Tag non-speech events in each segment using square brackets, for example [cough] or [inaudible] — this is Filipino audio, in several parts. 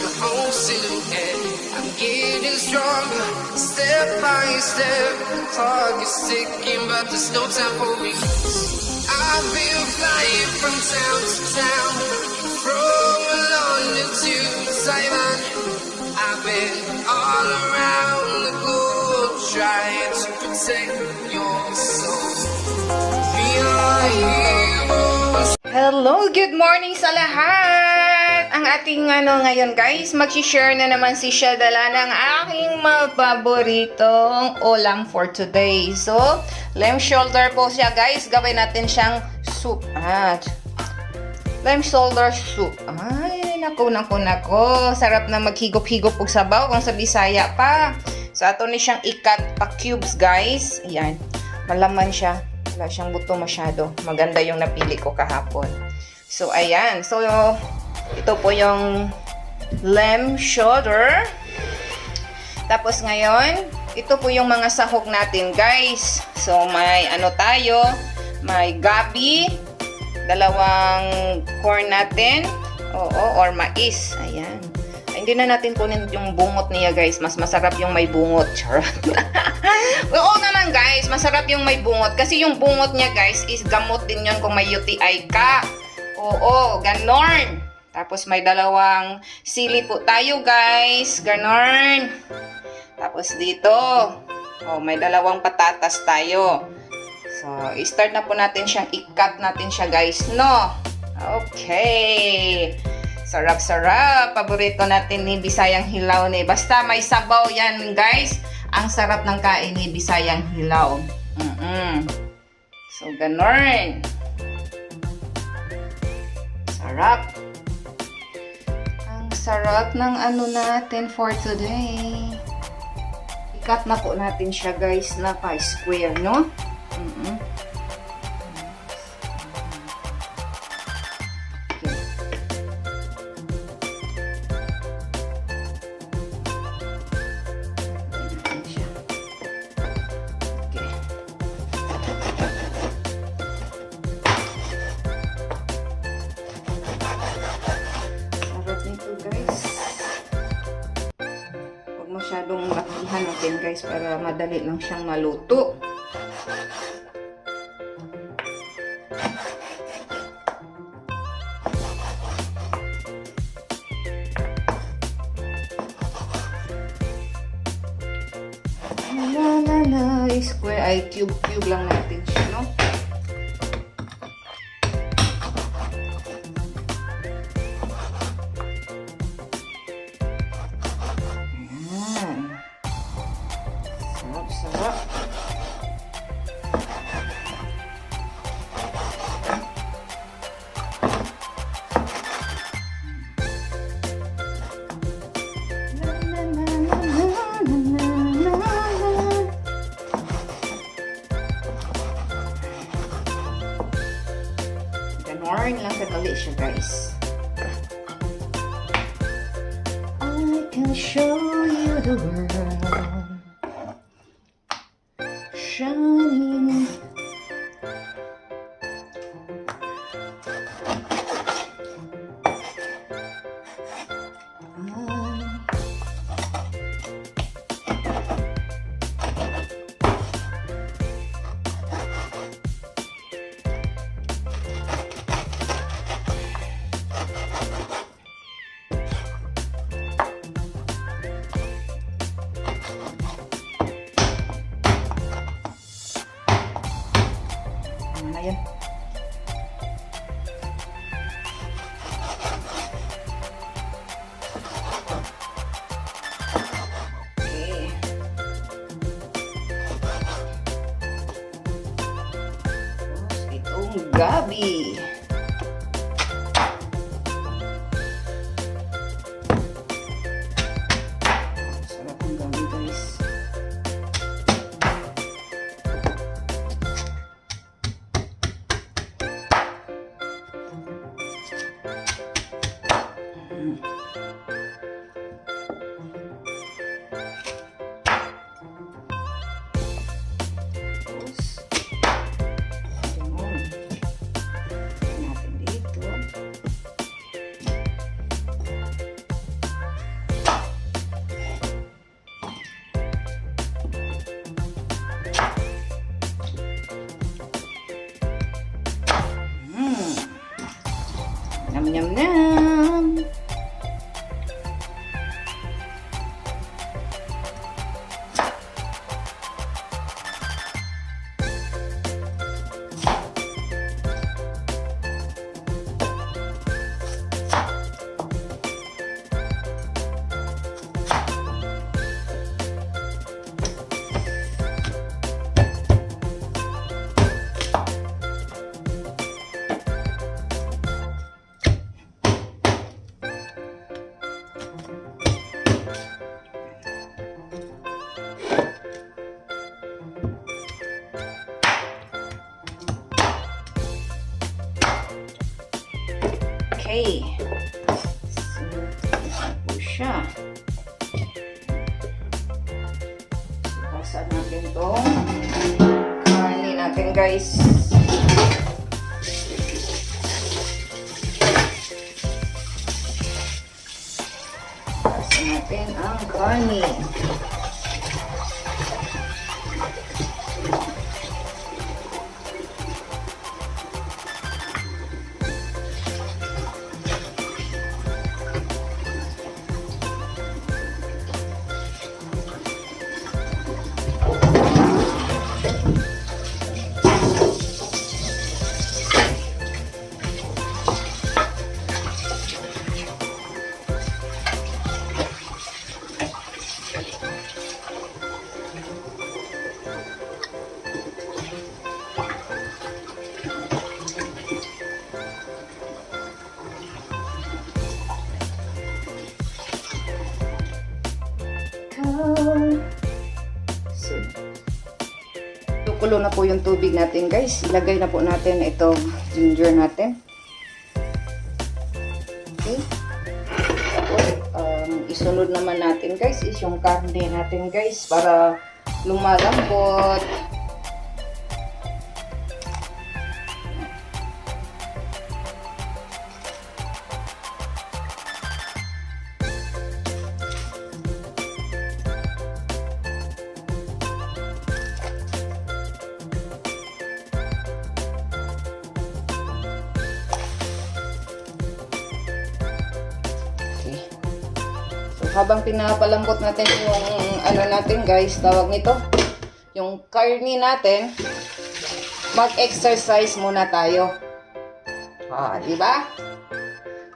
My silhouette. I'm getting stronger, step by step. Clock is ticking, but there's no time for me. I've been flying from town to town, from London to Taiwan. I've been all around the globe trying to protect your soul. Hello, good morning sa! Ang ating ano ngayon guys, mag-share na naman si Shadala ng aking mga paboritong ulam for today. So, lamb shoulder po siya guys. Gawin natin siyang soup. Ah, lamb shoulder soup. Ay, naku, naku, naku. Sarap na maghigop-higop og sabaw kung sa Bisaya pa. So, ato ni siyang ikat pa cubes guys. Ayan, malaman siya. Wala siyang buto masyado. Maganda yung napili ko kahapon. So, ayan. So, ito po yung lamb shoulder. Tapos ngayon, ito po yung mga sahog natin, guys. So, may ano tayo, may gabi, dalawang corn natin, oo, or mais. Ayan. Ay, hindi na natin kunin yung bungot niya, guys. Mas masarap yung may bungot. [laughs] Charot. Oo naman, guys. Masarap yung may bungot. Kasi yung bungot niya, guys, is gamot din yon kung may UTI ka. Oo, ganon. Tapos may dalawang sili po tayo, guys. Ganon. Tapos dito, oh, may dalawang patatas tayo. So, i-start na po natin siyang i-cut natin siya, guys, no? Okay. Sarap-sarap. Paborito natin ni Bisayang Hilaw ni. Basta may sabaw yan, guys. Ang sarap ng kain ni Bisayang Hilaw. Mm-mm. So, ganon. Sarap. Sarap ng ano natin for today. Ikat na po natin siya guys na pa-square, no? Mm-mm. Okay. Natin guys para madali lang siyang maluto. La la la, square ay cube cube lang natin Ganon lang kadali siya, guys. I can show you the world shining. Ah. Okay. So, ayan po siya. Basa natin itong karne natin guys. Basa natin ang karne. Tukulo na po yung tubig natin guys. Ilagay na po natin itong ginger natin. Okay. Tapos, um, isunod naman natin guys is yung karne natin guys para lumalambot. Habang pinapalambot natin yung ano natin guys, tawag nito, yung karni natin, mag-exercise muna tayo. Ah, di ba?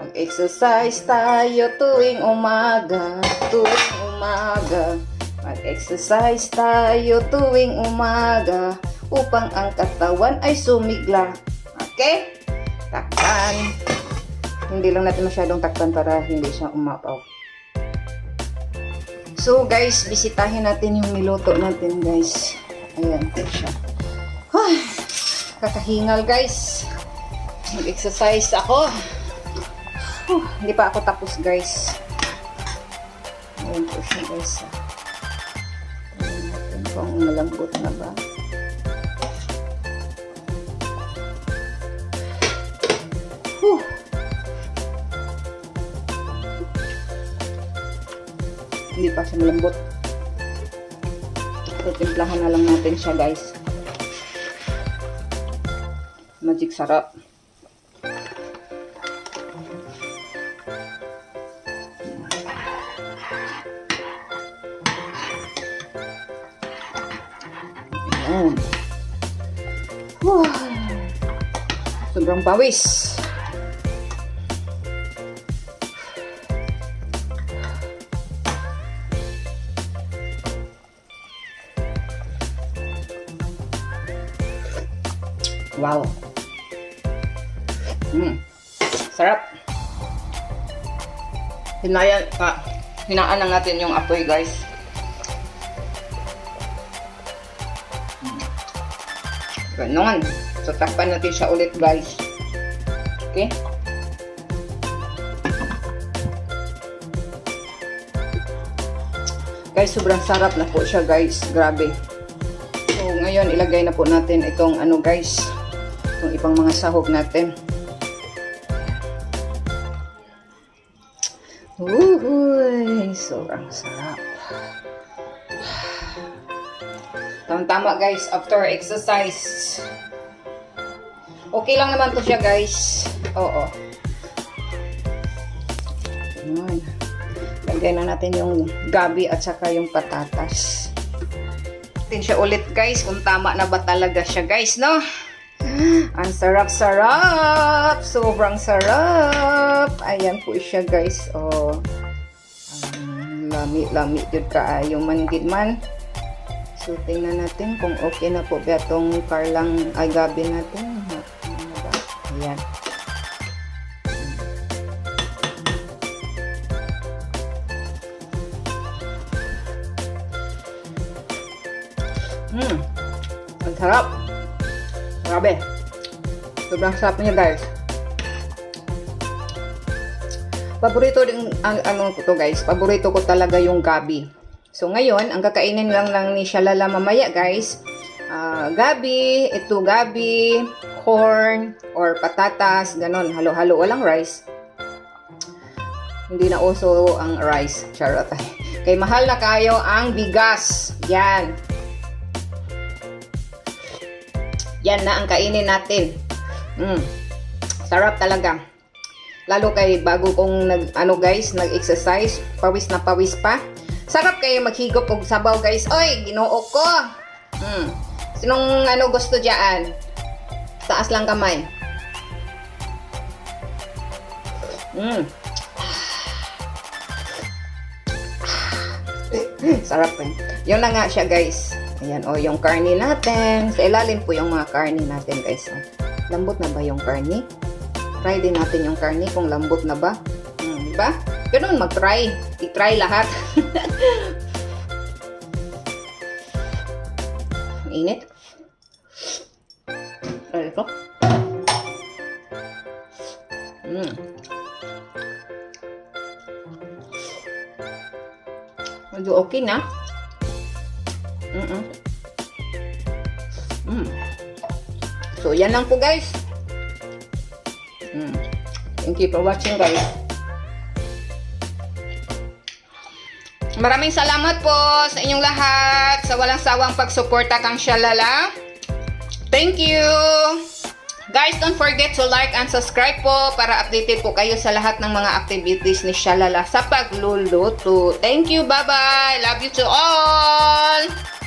Mag-exercise tayo tuwing umaga, tuwing umaga. Mag-exercise tayo tuwing umaga upang ang katawan ay sumigla. Okay? Takpan. Hindi lang natin masyadong takpan para hindi siya umapaw. So guys, bisitahin natin yung niluto natin guys. Ayan po siya. Ay, kakahingal guys. Mag-exercise ako. Huh, hindi pa ako tapos guys. Ayan po siya guys. Ayan natin kung malambot na ba. Hindi pa siya malambot. So, timplahan na lang natin siya, guys. Magic sarap. Ayan. Whew. Sobrang pawis. Wow. Mm. Sarap. Hinaya, ah, hinaan lang natin yung apoy, guys. Ganon. So, takpan natin siya ulit, guys. Okay? Guys, sobrang sarap na po siya, guys. Grabe. So, ngayon, ilagay na po natin itong ano, guys. Itong ibang mga sahog natin. Uhuy! Sobrang sarap. Tama-tama, guys. After exercise. Okay lang naman to siya, guys. Oo. Ayan. Lagay na natin yung gabi at saka yung patatas. Tingnan siya ulit guys kung tama na ba talaga siya guys, no? Ang sarap-sarap! Sobrang sarap! Ayan po siya guys. Oh. Ang lami-lami jud kaayo man gid man. So tingnan natin kung okay na po ba itong karlang ay gabi natin. Ayan. Sobrang sarap niya, guys. Paborito din, ang, ano ko to guys, paborito ko talaga yung gabi. So ngayon, ang kakainin lang lang ni Shalala mamaya guys, ah, gabi, ito gabi, corn, or patatas, ganon, halo-halo, walang rice. Hindi na uso ang rice, charot. [laughs] Kay mahal na kayo ang bigas. Yan. Yan na ang kainin natin. Mm. Sarap talaga. Lalo kay bago kong nag ano guys, nag-exercise, pawis na pawis pa. Sarap kayo maghigop og sabaw guys. Oy, ginoo ko. Mm. Sinong ano gusto diyan? Taas lang kamay. Mm. Sarap eh. Yun na nga siya guys. Ayan, o yung karni natin. Sa ilalim po yung mga karni natin guys. O. Lambot na ba yung karni? Try din natin yung karni kung lambot na ba. Hmm, di ba? Ganun, mag-try. I-try lahat. [laughs] Init. Ay, ito. Mm. Medyo okay na. Mm-mm. Mm. So, yan lang po guys. Mm. Thank you for watching guys. Maraming salamat po sa inyong lahat sa walang sawang pagsuporta kang Shalala. Thank you! Guys, don't forget to like and subscribe po para updated po kayo sa lahat ng mga activities ni Shalala sa pagluluto. Thank you, bye-bye! Love you to all!